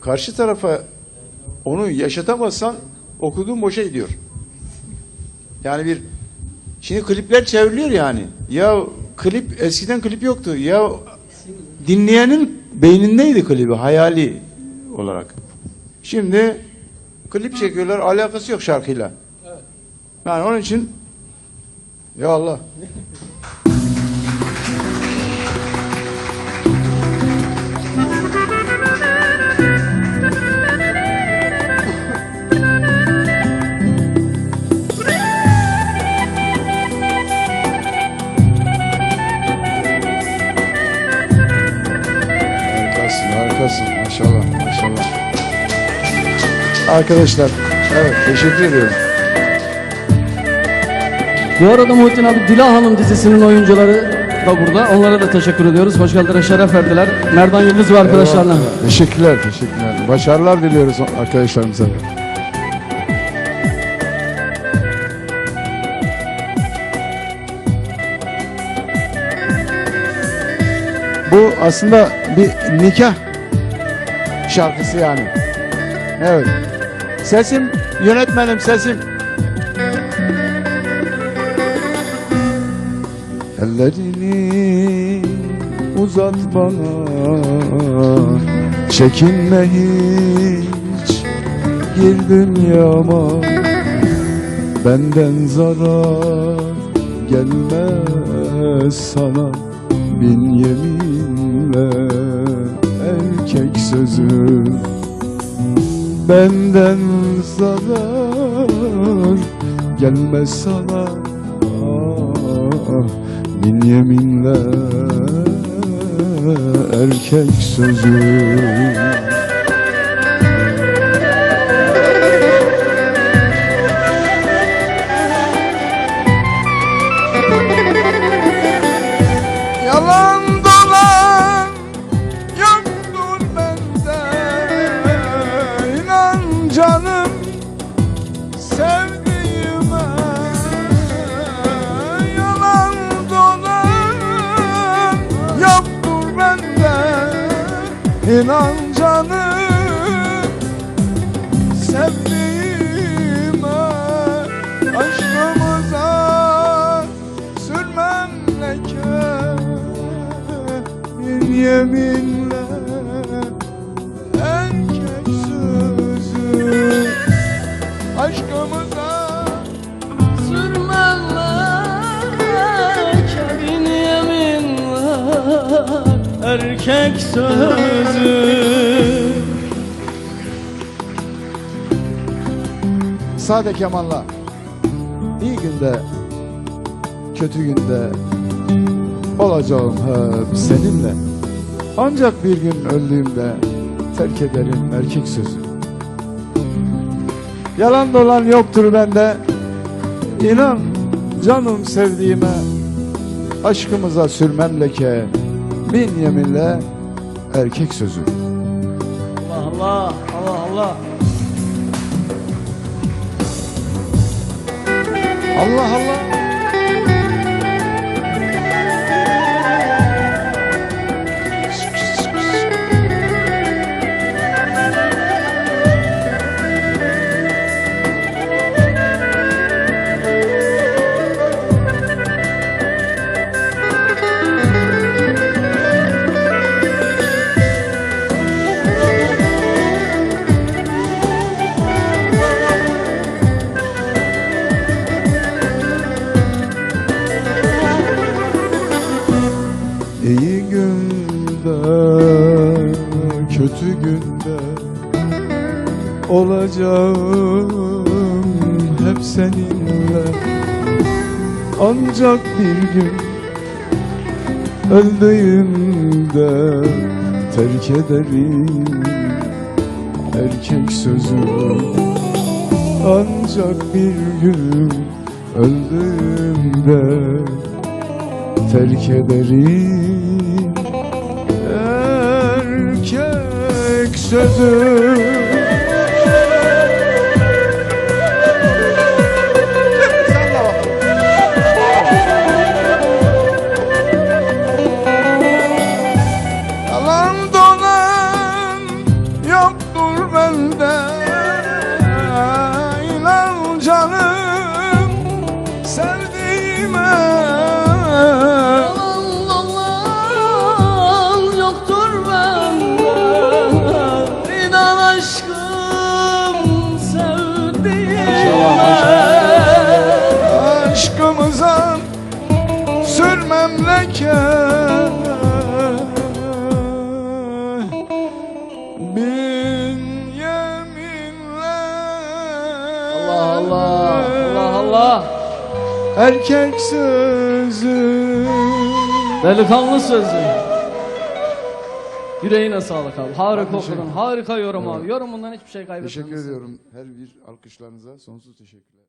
karşı tarafa onu yaşatamazsan okuduğun boşa gidiyor. Yani bir şimdi klipler çevriliyor yani. Ya klip eskiden klip yoktu. Ya dinleyenin beynindeydi klibi hayali olarak. Şimdi klip çekiyorlar alakası yok şarkıyla. Yani onun için ya Allah. Harikasın. Maşallah, maşallah. Arkadaşlar, evet teşekkür ediyorum. Bu arada Muhittin abi Dila Hanım dizisinin oyuncuları da burada. Onlara da teşekkür ediyoruz. Hoş geldiler, şeref verdiler. Merdan Yıldız ve arkadaşlarına. Eyvallah. Teşekkürler, teşekkürler. Başarılar diliyoruz arkadaşlarımıza. da. Bu aslında bir nikah şarkısı yani. Evet. Sesim, yönetmenim sesim. Ellerini uzat bana Çekinme hiç Gir dünyama Benden zarar Gelmez sana Bin yeminle Erkek sözü. Benden zarar Gelmez sana. Bin yeminle erkek sözü inan canım Erkek sözü. Sade kemanla iyi günde kötü günde olacağım hep seninle. Ancak bir gün öldüğümde terk ederim erkek sözü. Yalan dolan yoktur bende. İnan canım sevdiğime aşkımıza sürmem leke bin yeminle erkek sözü. Allah Allah Allah Allah. Allah Allah günde, kötü günde olacağım hep seninle. Ancak bir gün öldüğümde terk ederim erkek sözü. Ancak bir gün öldüğümde terk ederim erkek Bin yeminler Allah Allah. Allah Allah. Erkek sözü Delikanlı sözü. Yüreğine sağlık abi. Harika okudun. Harika yorum abi. Yorumundan hiçbir şey kaybetmedin. Teşekkür ediyorum her bir alkışlarınıza sonsuz teşekkürler